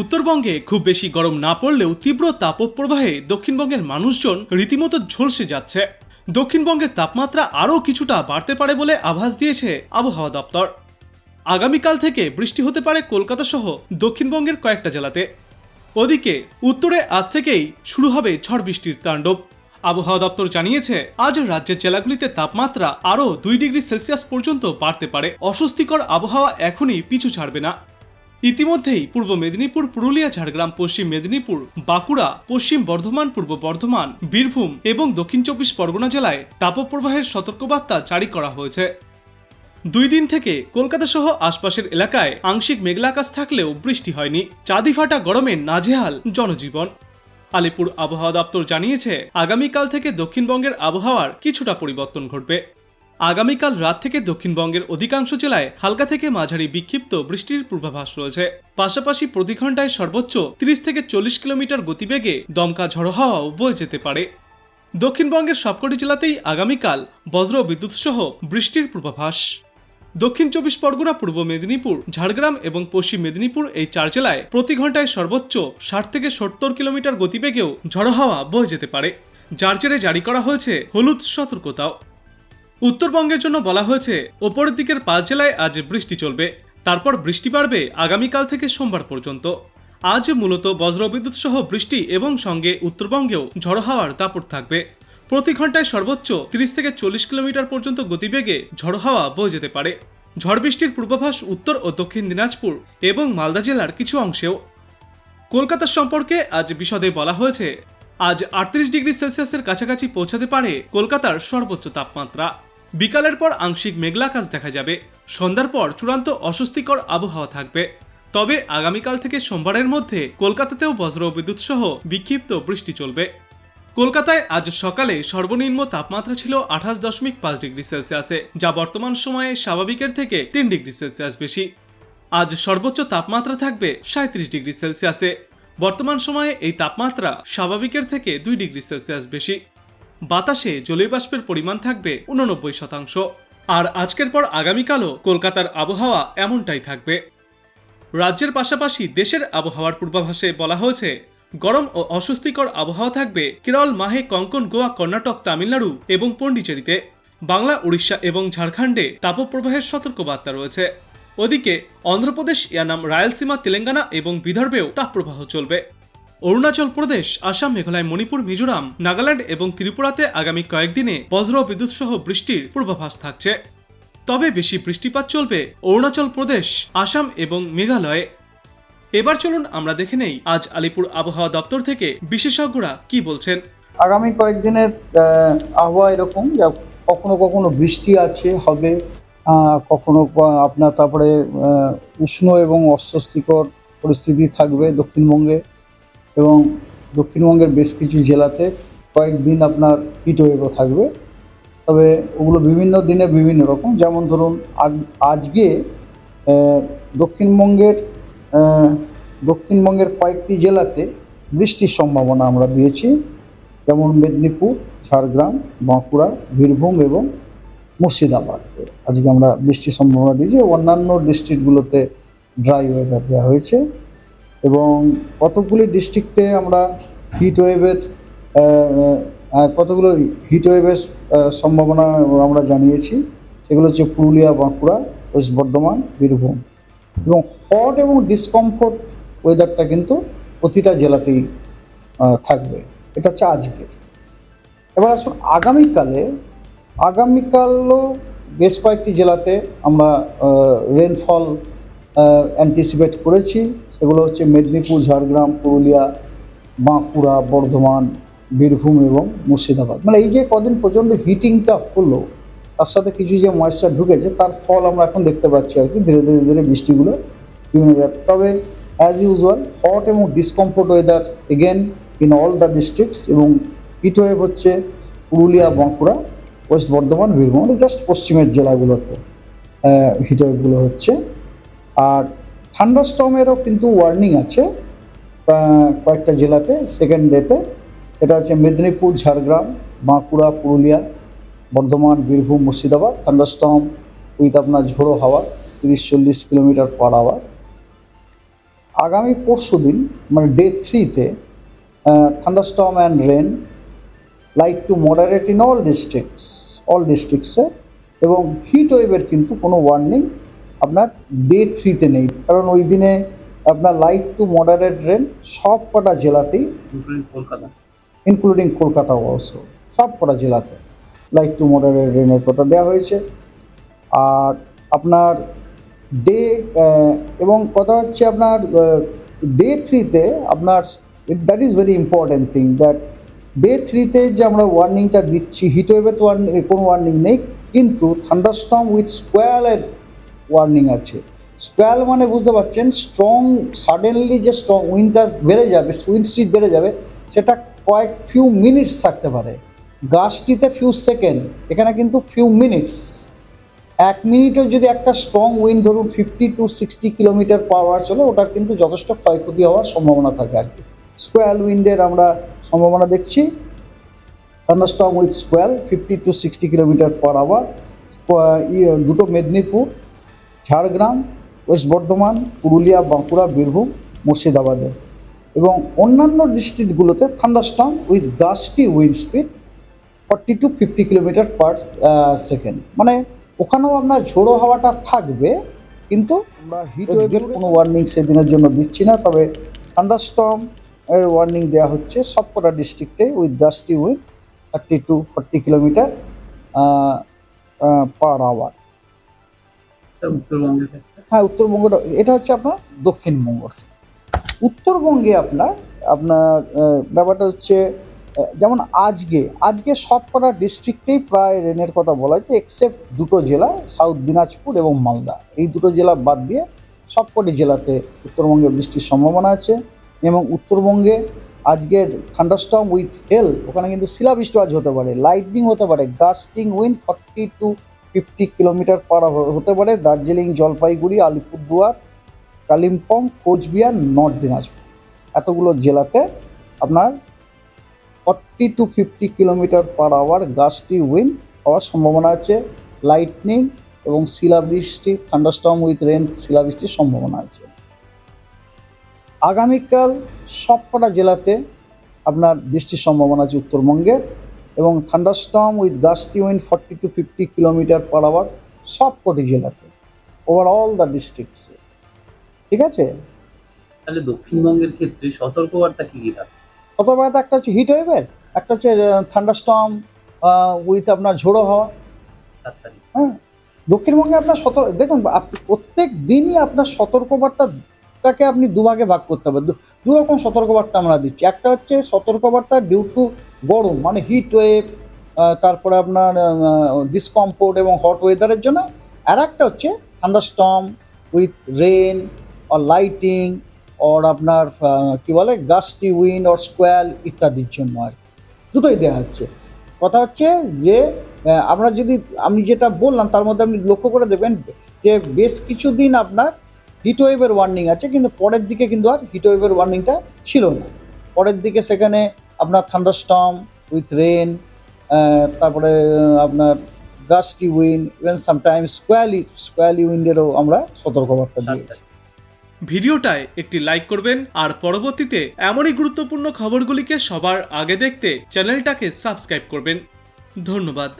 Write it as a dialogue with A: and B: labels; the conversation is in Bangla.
A: উত্তরবঙ্গে খুব বেশি গরম না পড়লেও তীব্র তাপপ্রবাহে দক্ষিণবঙ্গের মানুষজন রীতিমতো ঝলসে যাচ্ছে। দক্ষিণবঙ্গের তাপমাত্রা আরও কিছুটা বাড়তে পারে বলে আভাস দিয়েছে আবহাওয়া দপ্তর। আগামীকাল থেকে বৃষ্টি হতে পারে কলকাতা সহ দক্ষিণবঙ্গের কয়েকটা জেলাতে। ওদিকে উত্তরে আজ থেকেই শুরু হবে ঝড় বৃষ্টির তাণ্ডব। আবহাওয়া দপ্তর জানিয়েছে, আজ রাজ্যের জেলাগুলিতে তাপমাত্রা আরও দুই ডিগ্রি সেলসিয়াস পর্যন্ত বাড়তে পারে। অস্বস্তিকর আবহাওয়া এখনই পিছু ছাড়বে না। ইতিমধ্যেই পূর্ব মেদিনীপুর, পুরুলিয়া, ঝাড়গ্রাম, পশ্চিম মেদিনীপুর, বাঁকুড়া, পশ্চিম বর্ধমান, পূর্ব বর্ধমান, বীরভূম এবং দক্ষিণ চব্বিশ পরগনা জেলায় তাপপ্রবাহের সতর্কবার্তা জারি করা হয়েছে। দুই দিন থেকে কলকাতা সহ আশপাশের এলাকায় আংশিক মেঘলা আকাশ থাকলেও বৃষ্টি হয়নি। চাঁদি ফাটা গরমে নাজেহাল জনজীবন। আলিপুর আবহাওয়া দপ্তর জানিয়েছে, আগামীকাল থেকে দক্ষিণবঙ্গের আবহাওয়ার কিছুটা পরিবর্তন ঘটবে। আগামীকাল রাত থেকে দক্ষিণবঙ্গের অধিকাংশ জেলায় হালকা থেকে মাঝারি বিক্ষিপ্ত বৃষ্টির পূর্বাভাস রয়েছে। পাশাপাশি প্রতি ঘন্টায় সর্বোচ্চ 30 থেকে চল্লিশ কিলোমিটার গতিবেগে দমকা ঝড়ো হাওয়াও বয়ে যেতে পারে। দক্ষিণবঙ্গের সবকটি জেলাতেই আগামীকাল বজ্র বিদ্যুৎ সহ বৃষ্টির পূর্বাভাস। দক্ষিণ চব্বিশ পরগনা, পূর্ব মেদিনীপুর, ঝাড়গ্রাম এবং পশ্চিম মেদিনীপুর এই চার জেলায় প্রতি ঘন্টায় সর্বোচ্চ ষাট থেকে সত্তর কিলোমিটার গতিবেগেও ঝড়ো হাওয়া বয়ে যেতে পারে। যার জেরে জারি করা হয়েছে হলুদ সতর্কতাও। উত্তরবঙ্গের জন্য বলা হয়েছে, ওপরের দিকের পাঁচ জেলায় আজ বৃষ্টি চলবে, তারপর বৃষ্টি বাড়বে আগামীকাল থেকে সোমবার পর্যন্ত। আজ মূলত বজ্রবিদ্যুৎ সহ বৃষ্টি এবং সঙ্গে উত্তরবঙ্গেও ঝড়ো হাওয়ার দাপট থাকবে। প্রতি ঘন্টায় সর্বোচ্চ 30 থেকে চল্লিশ কিলোমিটার পর্যন্ত গতিবেগে ঝড়ো হাওয়া বয়ে যেতে পারে। ঝড় বৃষ্টির পূর্বাভাস উত্তর ও দক্ষিণ দিনাজপুর এবং মালদা জেলার কিছু অংশেও। কলকাতার সম্পর্কে আজ বিশদে বলা হয়েছে, আজ আটত্রিশ ডিগ্রি সেলসিয়াসের কাছাকাছি পৌঁছাতে পারে কলকাতার সর্বোচ্চ তাপমাত্রা। বিকালের পর আংশিক মেঘলাকাশ দেখা যাবে। সন্ধ্যার পর চূড়ান্ত অস্বস্তিকর আবহাওয়া থাকবে। তবে আগামীকাল থেকে সোমবারের মধ্যে কলকাতাতেও বজ্র বিদ্যুৎ সহ বিক্ষিপ্ত বৃষ্টি চলবে। কলকাতায় আজ সকালে সর্বনিম্ন তাপমাত্রা ছিল আঠাশ দশমিক পাঁচ ডিগ্রি সেলসিয়াসে, যা বর্তমান সময়ে স্বাভাবিকের থেকে তিন ডিগ্রি সেলসিয়াস বেশি। আজ সর্বোচ্চ তাপমাত্রা থাকবে সাঁত্রিশ ডিগ্রি সেলসিয়াসে। বর্তমান সময়ে এই তাপমাত্রা স্বাভাবিকের থেকে দুই ডিগ্রি সেলসিয়াস বেশি। বাতাসে জলীয় বাষ্পের পরিমাণ থাকবে উননব্বই শতাংশ। আর আজকের পর আগামীকালও কলকাতার আবহাওয়া এমনটাই থাকবে। রাজ্যের পাশাপাশি দেশের আবহাওয়ার পূর্বাভাসে বলা হয়েছে, গরম ও অস্বস্তিকর আবহাওয়া থাকবে কেরল, মাহে, কঙ্কন, গোয়া, কর্ণাটক, তামিলনাড়ু এবং পণ্ডিচেরিতে বাংলা, উড়িষ্যা এবং ঝাড়খণ্ডে তাপপ্রবাহের সতর্কবার্তা রয়েছে। ওদিকে অন্ধ্রপ্রদেশ, ইয়ানাম, রায়লসীমা, তেলেঙ্গানা এবং বিদর্ভেও তাপপ্রবাহ চলবে। অরুণাচল প্রদেশ, আসাম, মেঘালয়, মণিপুর, মিজোরাম, নাগাল্যান্ড এবং ত্রিপুরাতে আগামী কয়েকদিনে বজ্র বিদ্যুৎ সহ বৃষ্টির পূর্বাভাস থাকছে। তবে বেশি বৃষ্টিপাত চলবে অরুণাচল প্রদেশ, আসাম এবং মেঘালয়ে। এবার চলুন আমরা দেখে নেই আজ আলিপুর আবহাওয়া দপ্তর থেকে বিশেষজ্ঞরা কি বলছেন।
B: আগামী কয়েকদিনের আবহাওয়া এরকম কখনো কখনো বৃষ্টি আছে, হবে কখনো আপনার তারপরে উষ্ণ এবং অস্বস্তিকর পরিস্থিতি থাকবে দক্ষিণবঙ্গে। এবং দক্ষিণবঙ্গের বেশ কিছু জেলাতে কয়েকদিন আপনার হিট ওয়েভও থাকবে। তবে ওগুলো বিভিন্ন দিনে বিভিন্ন রকম। যেমন ধরুন আজকে দক্ষিণবঙ্গের দক্ষিণবঙ্গের কয়েকটি জেলাতে বৃষ্টির সম্ভাবনা আমরা দিয়েছি। যেমন মেদিনীপুর, ঝাড়গ্রাম, বাঁকুড়া, বীরভূম এবং মুর্শিদাবাদ। আজকে আমরা বৃষ্টির সম্ভাবনা দিয়েছি। অন্যান্য ডিস্ট্রিক্টগুলোতে ড্রাই ওয়েদার দেওয়া হয়েছে। এবং কতগুলি ডিস্ট্রিক্টে আমরা হিট ওয়েভের কতগুলো হিট ওয়েভের সম্ভাবনা আমরা জানিয়েছি, সেগুলো হচ্ছে পুরুলিয়া, বাঁকুড়া, ওয়েস্ট বর্ধমান, বীরভূম। এবং হট এবং ডিসকমফোর্ট ওয়েদারটা কিন্তু প্রতিটা জেলাতেই থাকবে। এটা হচ্ছে আজকে এবার আসুন আগামীকালে, আগামীকালও বেশ কয়েকটি জেলাতে আমরা রেনফল অ্যান্টিসিপেট করেছি। সেগুলো হচ্ছে মেদিনীপুর, ঝাড়গ্রাম, পুরুলিয়া, বাঁকুড়া, বর্ধমান, বীরভূম এবং মুর্শিদাবাদ। মানে এই যে কদিন পর্যন্ত হিটিংটা হলো, তার সাথে কিছু যে ময়েশ্চার ঢুকেছে, তার ফল আমরা এখন দেখতে পাচ্ছি আর কি। ধীরে ধীরে ধীরে বৃষ্টিগুলো বিভিন্ন তবে অ্যাজ ইউজুয়াল হট এবং discomfort weather again in all the districts এবং হিট ওয়েভ হচ্ছে পুরুলিয়া, বাঁকুড়া, ওয়েস্ট বর্ধমান, বীরভূম জাস্ট পশ্চিমের জেলাগুলোতে হিট ওয়েভগুলো হচ্ছে। আর ঠান্ডা স্টর্মেরও কিন্তু ওয়ার্নিং আছে কয়েকটা জেলাতে সেকেন্ড ডেতে সেটা হচ্ছে মেদিনীপুর, ঝাড়গ্রাম, বাঁকুড়া, পুরুলিয়া, বর্ধমান, বীরভূম, মুর্শিদাবাদ। থান্ডারস্টর্ম উইথ আপনার ঝোড়ো হাওয়া, তিরিশ চল্লিশ কিলোমিটার পার আওয়ার আগামী পরশু দিন মানে ডে থ্রিতে thunderstorm and rain like to moderate in all districts all ডিস্ট্রিক্টসে এবং হিট ওয়েভের কিন্তু কোনো ওয়ার্নিং আপনার ডে থ্রিতে নেই। কারণ ওই দিনে আপনার লাইট টু মডারেট রেন সব কটা জেলাতেই
C: কলকাতা।
B: ইনক্লুডিং কলকাতা অবশ্য সব কটা জেলাতে লাইট টু মডারেট রেনের কথা দেওয়া হয়েছে। আর আপনার ডে এবং কথা হচ্ছে আপনার ডে থ্রিতে আপনার that is very important thing that day থ্রিতে যে আমরা ওয়ার্নিংটা দিচ্ছি হিট ওয়েভে তো warning- কোনো ওয়ার্নিং নেই কিন্তু থান্ডারস্টর্ম উইথ স্কোয়ালের ওয়ার্নিং আছে। স্কোয়াল মানে বুঝতে পারছেন স্ট্রং সাডেনলি যে স্ট্রং উইন্ডটা বেড়ে যাবে উইন্ড স্পিড বেড়ে যাবে, সেটা কয়েক ফিউ মিনিটস থাকতে পারে। গাছটিতে ফিউ সেকেন্ড এখানে কিন্তু ফিউ মিনিটস এক মিনিটে যদি একটা স্ট্রং উইন্ড ধরুন fifty to sixty kilometre per hour চলে, ওটার কিন্তু যথেষ্ট ক্ষয়ক্ষতি হওয়ার সম্ভাবনা থাকে আর কি। স্কোয়াল উইন্ডের আমরা সম্ভাবনা দেখছি। Thunderstorm with squall fifty to sixty kilometre per hour দুটো মেদিনীপুর। ঝাড়গ্রাম ওয়েস্ট বর্ধমান পুরুলিয়া বাঁকুড়া বীরভূম মুর্শিদাবাদে এবং অন্যান্য ডিস্ট্রিক্টগুলোতে thunderstorm with gusty wind speed forty to fifty kilometre per second. মানে ওখানেও আপনার ঝোড়ো হাওয়াটা থাকবে কিন্তু আমরা হিট ওয়েভের কোনো ওয়ার্নিং সেদিনের জন্য দিচ্ছি না তবে থান্ডারস্টর্ম এর ওয়ার্নিং দেওয়া হচ্ছে সবকটা ডিস্ট্রিক্টে with gusty wind thirty to forty kilometre per hour হ্যাঁ উত্তরবঙ্গটা, এটা হচ্ছে আপনার দক্ষিণবঙ্গ। উত্তরবঙ্গে আপনার আপনার ব্যাপারটা হচ্ছে যেমন আজকে আজকে সব কটা ডিস্ট্রিক্টেই প্রায় রেনের কথা বলা হয়েছে এক্সেপ্ট দুটো জেলা সাউথ দিনাজপুর এবং মালদা। এই দুটো জেলা বাদ দিয়ে সবকটি জেলাতে উত্তরবঙ্গে বৃষ্টির সম্ভাবনা আছে এবং উত্তরবঙ্গে আজকের থান্ডারস্টর্ম উইথ হেল ওখানে কিন্তু শিলাবৃষ্টি আজ হতে পারে লাইটনিং হতে পারে gusting wind forty to fifty kilometre per হতে পারে দার্জিলিং, জলপাইগুড়ি, আলিপুরদুয়ার, কালিম্পং, কোচবিহার, নর্থ দিনাজপুর। এতগুলো জেলাতে আপনার forty to fifty kilometre per hour gusty wind হওয়ার সম্ভাবনা আছে লাইটনিং এবং শিলাবৃষ্টি থান্ডারস্টর্ম উইথ রেন শিলাবৃষ্টির সম্ভাবনা আছে। আগামীকাল সবকটা জেলাতে আপনার বৃষ্টির সম্ভাবনা আছে উত্তরবঙ্গের। এবং thunderstorm with gusty wind forty to fifty kilometre per hour সব সবকটি জেলাতে ওভারঅল দ্য ডিস্ট্রিক্টসে ঠিক আছে?
C: তাহলে দক্ষিণবঙ্গের ক্ষেত্রে সতর্কবার্তা কি কি থাকে?
B: অথবা একটা হচ্ছে হিট ওয়েভের একটা হচ্ছে থান্ডারস্টর্ম উইথ আপনার ঝোড়ো হাওয়া।
C: তারিখ
B: হ্যাঁ দক্ষিণবঙ্গে আপনার সতর্ক দেখুন প্রত্যেক দিনই আপনার সতর্কবার্তাটাকে আপনি দুভাগে ভাগ করতে হবে। দু- রকম সতর্কবার্তা আমরা দিচ্ছি। একটা হচ্ছে সতর্কবার্তা ডিউ টু গরম মানে হিট ওয়েভ তারপরে আপনার ডিসকমফোর্ট এবং হট ওয়েদারের জন্য। আর একটা হচ্ছে thunderstorm with rain or lightning or আপনার কি বলে গাস্টি উইন্ড অর স্কোয়াল ইত্যাদির জন্য আর দুটোই দেওয়া হচ্ছে। কথা হচ্ছে যে আমরা যদি, আমি যেটা বললাম, তার মধ্যে আপনি লক্ষ্য করে দেবেন যে, বেশ কিছুদিন আপনার হিট ওয়েভের ওয়ার্নিং আছে কিন্তু পরের দিকে কিন্তু আর হিট ওয়েভের ওয়ার্নিংটা ছিল না। পরের দিকে সেখানে আপনার থান্ডারস্টর্ম উইথ রেন তারপরে আপনার gusty wind even sometime squally squally উইন্ডেরও আমরা সতর্কবার্তা
C: সাত
B: দিয়েছি।
A: ভিডিওটায় একটি লাইক করবেন আর পরবর্তীতে এমনই গুরুত্বপূর্ণ খবরগুলিকে সবার আগে দেখতে চ্যানেলটাকে সাবস্ক্রাইব করবেন। ধন্যবাদ।